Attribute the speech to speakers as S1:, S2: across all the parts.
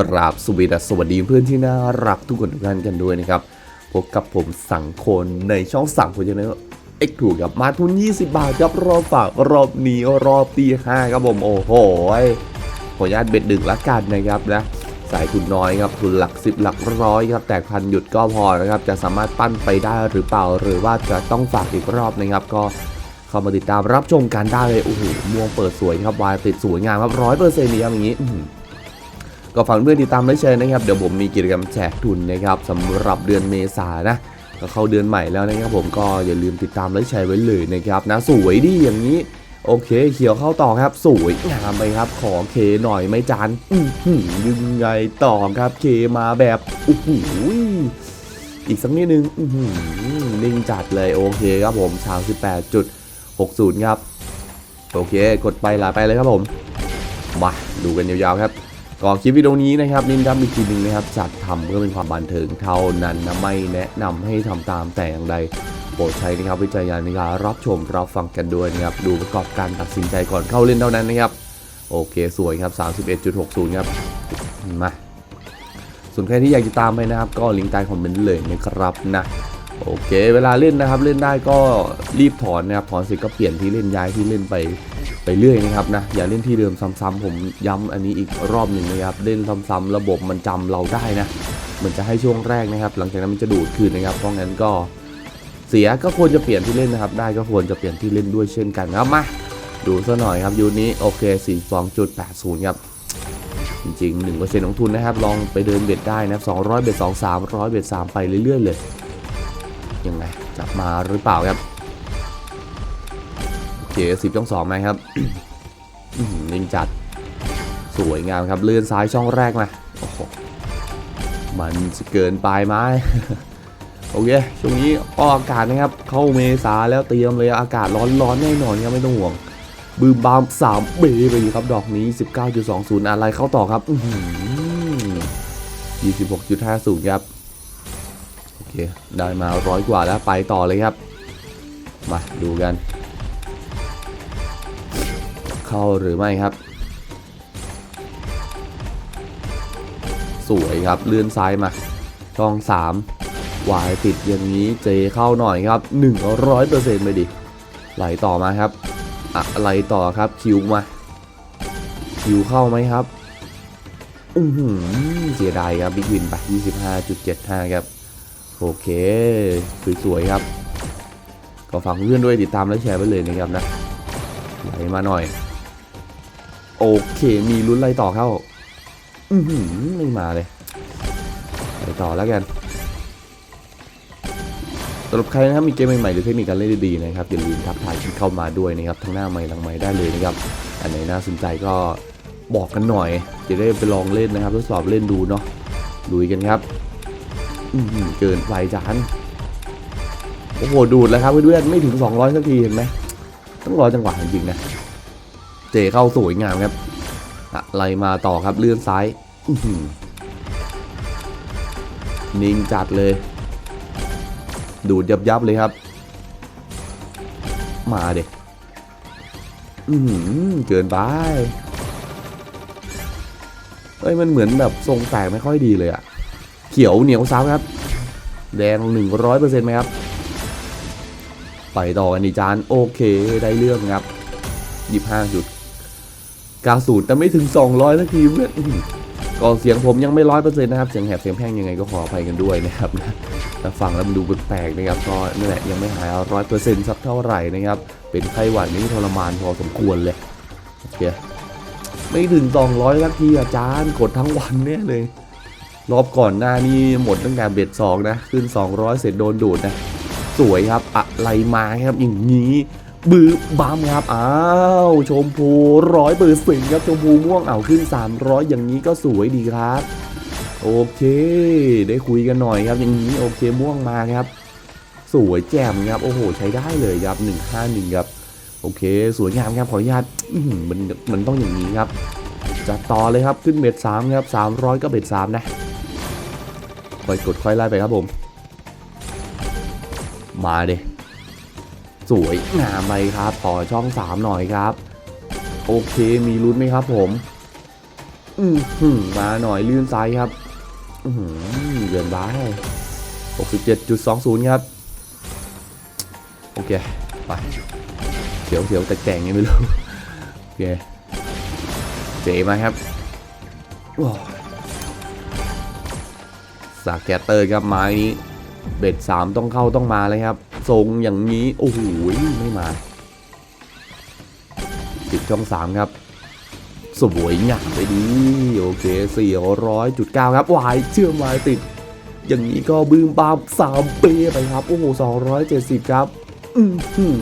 S1: กราบสวีดัสสวัสดีเพื่อนที่น่ารักทุกคนทุกท่านกันด้วยนะครับพบกับผมสังคนในช่องสั่งคนจะเนเอ็กถูกครับมาทุน 20 บาทครับรอบฝากรอบนี้รอบตีห้าครับผมโอ้โหขออนุญาตเบ็ดดึกละกันนะครับนะสายทุนน้อยครับทุนหลัก10หลักร้อยครับแต่พันหยุดก็พอนะครับจะสามารถปั้นไปได้หรือเปล่า หรือว่าจะต้องฝากอีกรอบนะครับ ก็เข้ามาติดตามรับชมกันได้เลยโอ้โหม่วงเปิดสวยครับวายติดสวยงามครับร้อยเปอร์เซ็นต์นี้ครับอย่างนี้ ก็ฝากเพื่อนติดตามและแชร์นะครับ เดี๋ยวผมมีกิจกรรมแจกทุนนะครับสำหรับเดือนเมษานะก็เข้าเดือนใหม่แล้วนะครับผมก็อย่าลืมติดตามและแชร์ไว้เลยนะครับนะสวยดีอย่างนี้ โอเคเขียวเข้าต่อครับ สวยงามไปครับ ขอเคหน่อยไม่จานอื้อหือยังไงต่อครับเคมาแบบโอ้โหอีกสักนิดนึงอื้อหือนิ่งจัดเลยโอเคครับผม38จุด60ครับ โอเค กดไปหลาไปเลยครับผมมาดูกันยาวๆครับ ก็คลิปวิดีโอนี้นะครับนินดัมอีกทีหนึงนะครับจัดทำเพื่อเป็นความบันเทิงเท่านั้นนะไม่แนะนำให้ทำตามแต่อย่างใดโปรดใช้นะครับวิจารณญาณในการรับชมรับฟังกันด้วยนะครับดูประกอบการตัดสินใจก่อนเข้าเล่นเท่านั้นนะครับโอเคสวยครับ 31.60 ครับมาส่วนใครที่อยากจะตามไปนะครับ ก็ลิงก์ใต้คอมเมนต์เลยนะครับนะโอเค เวลาเล่นนะครับเล่นได้ก็รีบถอนนะครับถอนเสร็จก็เปลี่ยนที่เล่นย้ายที่เล่นไป ไปเรื่อยนะครับนะอย่าเล่นที่เดิมซ้ำๆผมย้ำอันนี้อีกรอบหนึ่งนะครับเล่นซ้ำๆระบบมันจำเราได้นะมันจะให้ช่วงแรกนะครับ หลังจากนั้นมันจะดูดคืนนะครับเพราะงั้นก็เสียก็ควรจะเปลี่ยนที่เล่นนะครับ ได้ก็ควรจะเปลี่ยนที่เล่นด้วยเช่นกันครับมาดูซะหน่อยครับยูนี้โอเค42.80ครับจริงๆ1%ของทุนนะครับ ลองไปเดินเบ็ดได้นะครับ200เบ็ด2 300เบ็ด3ไปเรื่อยๆเลยยังไงจับมาหรือเปล่าครับ เคสิบช่องสองไหมครับอื้อหือนิ่งจัดสวยงามครับเลื่อนซ้ายช่องแรกมาโอ้โหมันเกินไปไหมโอเคช่วงนี้ออกอากาศนะครับ เข้าเมษาแล้วเตรียมเลยอากาศร้อนๆแน่นอนครับไม่ต้องห่วงบืมบาม3เบไปดีครับดอกนี้ 19.20 อะไรเข้าต่อครับอื้อหือ26.50 ครับ โอเค ได้มาร้อยกว่าแล้วไปต่อเลยครับ มาดูกัน เข้าหรือไม่ครับ สวยครับเลื่อนซ้ายมา ช่อง 3 วายติดอย่างนี้เจเข้าหน่อยครับ 100%ไปดิ ไหลต่อมาครับ อะไรต่อครับคิวมา คิวเข้าไหมครับอือหือเสียดายครับบิ๊กวินไป 25.75 ครับ โอเค สวยๆครับ ก็ฝากเพื่อนด้วยติดตามและแชร์ไปเลยนะครับนะไหลมาหน่อย โอเค มีลุ้นอะไรต่อเข้า อือหือไม่มาเลย ไปต่อแล้วกันสำหรับใครนะครับมีเกมใหม่ๆหรือเทคนิคการเล่นดีๆนะครับอย่าลืมทักทายกันเข้ามาด้วยนะครับทั้งหน้าใหม่หลังใหม่ได้เลยนะครับอันไหนน่าสนใจก็บอกกันหน่อย จะได้ไปลองเล่นนะครับทดสอบเล่นดูเนาะลุยกันครับอืมเกินไปจานโอ้โหดูดแล้วครับเพื่อนๆไม่ถึง 200 สักทีเห็นไหมต้องรอจังหวะจริงๆนะ เจเข้าสวยงามครับอะไรมาต่อครับเลื่อนซ้ายนิ่งจัดเลย ดูดยับยับเลยครับ มาเด็กอือหือเกินไปเอ้ยมันเหมือนแบบทรงแตกไม่ค่อยดีเลยอะเขียวเหนียวซ้ำครับ แดงหนึ่งร้อยเปอร์เซ็นต์ไหมครับ ไปต่อกันดีจาน โอเคได้เรื่องครับยี่ห้าจุด เก้าศูนย์แต่ไม่ถึงสองร้อยสักทีเพื่อนก็เสียงผมยังไม่ร้อยเปอร์เซ็นต์นะครับ เสียงแหบเสียงแพงยังไงก็ขออภัยกันด้วยนะครับนะถ้าฟังแล้วมันดูแปลกๆนะครับก็นั่แหละยังไม่หายร้อยเปอร์เซ็นต์สักเท่าไหร่นะครับ เป็นไข้หวัดนี่ทรมานพอสมควรเลยโอเคไม่ถึง 200สักทีอาจารย์กดทั้งวันเนี่ยเลย รอบก่อนหน้านี้หมดตั้งแต่เบ็ดสองนะ ขึ้น 200 เสร็จโดนดูดนะ สวยครับ อะไรมาครับอย่างนี้ บืบบามครับอ้าวชมพูร้อยเปอร์เซ็นครับชมพูม่วงเอาขึ้น 300 อย่างนี้ก็สวยดีครับ โอเค ได้คุยกันหน่อยครับอย่างนี้โอเคม่วงมาครับ สวยแจ่มครับโอ้โห ใช้ได้เลยครับ151ครับโอเค สวยงามครับขออนุญาตอื้อหือมันมันต้องอย่างนี้ครับจัดต่อเลยครับขึ้นเบ็ดสามครับ300ก็เบ็ดสามนะค่อยกดค่อยไล่ไปครับผม มาเด สวยงามไปครับต่อช่อง 3 หน่อยครับ โอเคมีลุ้นไหมครับผมออือหือมาหน่อยลื่นซ้ายครับอือหือเกินไป67.20 ครับ โอเค ไปเสียวเสียวแต่แต่งยังไม่รู้ โอเค เจมาครับสากแกตเตอร์ครับไม้นี้ เบ็ดสามต้องเข้าต้องมาเลยครับ ทรงอย่างนี้ โอ้โหไม่มาติดช่องสามครับ สวยงามไปดีโอเค 400.9 ครับวายเชื่อมวายติด อย่างนี้ก็บืมบามสามเปไปครับ โอ้โห 270 ครับอือหือ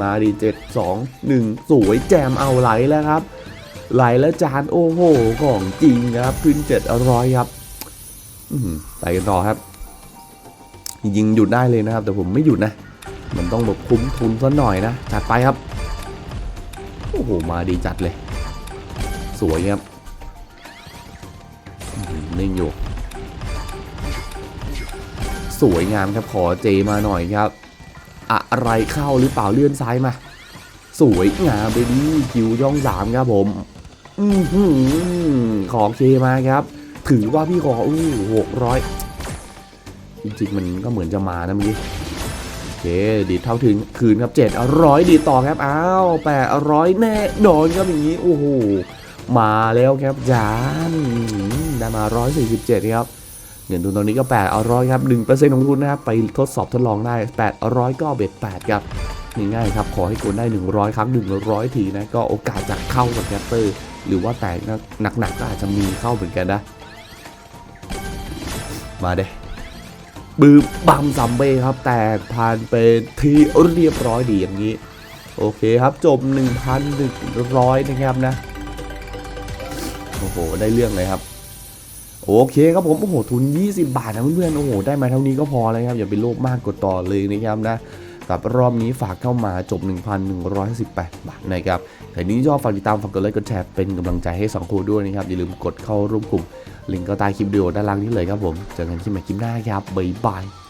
S1: มาดีเจ็ดสองหนึ่งสวยแจมเอาไหลแล้วครับ ไหลแล้วจานโอ้โห ของจริงครับ ขึ้นเจ็ดร้อยครับไปกันต่อครับ ยิงหยุดได้เลยนะครับ แต่ผมไม่หยุดนะ มันต้องแบบคุ้มทุนซะหน่อยนะ จัดไปครับ โอ้โห มาดีจัดเลย สวยครับนิ่งอยู่ สวยงามครับขอเจมาหน่อยครับ อะไรเข้าหรือเปล่าเลื่อนซ้ายมา สวยงามไปดีคิวย่องสามครับผมอือหือขอเคมาครับ ถือว่าพี่ขออู้หกร้อย ริงๆ มันก็เหมือนจะมานะเมื่อกี้โอเคดีดเท่าถึงคืนครับเจ็ดร้อยดีต่อครับอ้าวแปดร้อยแน่นอนครับอย่างนี้โอ้โหมาแล้วครับจานได้มา147ครับเงินทุนตอนนี้ก็800ครับ1%ของทุนนะครับไปทดสอบทดลองได้800ก็เบ็ด8ครับง่ายๆครับขอให้กดได้ 100 ครั้ง 100 ทีนะก็โอกาสจะเข้ากับแคปเปอร์ หรือว่าแตกหนักๆก็อาจจะมีเข้าเหมือนกันนะ มาเด้ บืมบัมซัมเบ้ครับ แตกผ่านไปที่เรียบร้อยดีอย่างนี้ โอเคครับจบ 1,100 นะครับนะ โอ้โห ได้เรื่องเลยครับ โอเคครับผม โอ้โห ทุน 20 บาทนะเพื่อนๆ โอ้โห ได้มาเท่านี้ก็พอแล้วครับ อย่าไปโลภมากกดต่อเลยนะครับนะกับรอบนี้ฝากเข้ามาจบ 1,118 บาทนะครับใครนี้ชอบฝากติดตามฝากกดไลค์กดแชร์เป็นกำลังใจให้สังคด้วยนะครับ อย่าลืมกดเข้าร่วมกลุ่ม ลิงก์ก็ใต้คลิปวิดีโอด้านล่างนี้เลยครับผมเจอกันคลิปใหม่คลิปหน้าครับบ๊ายบาย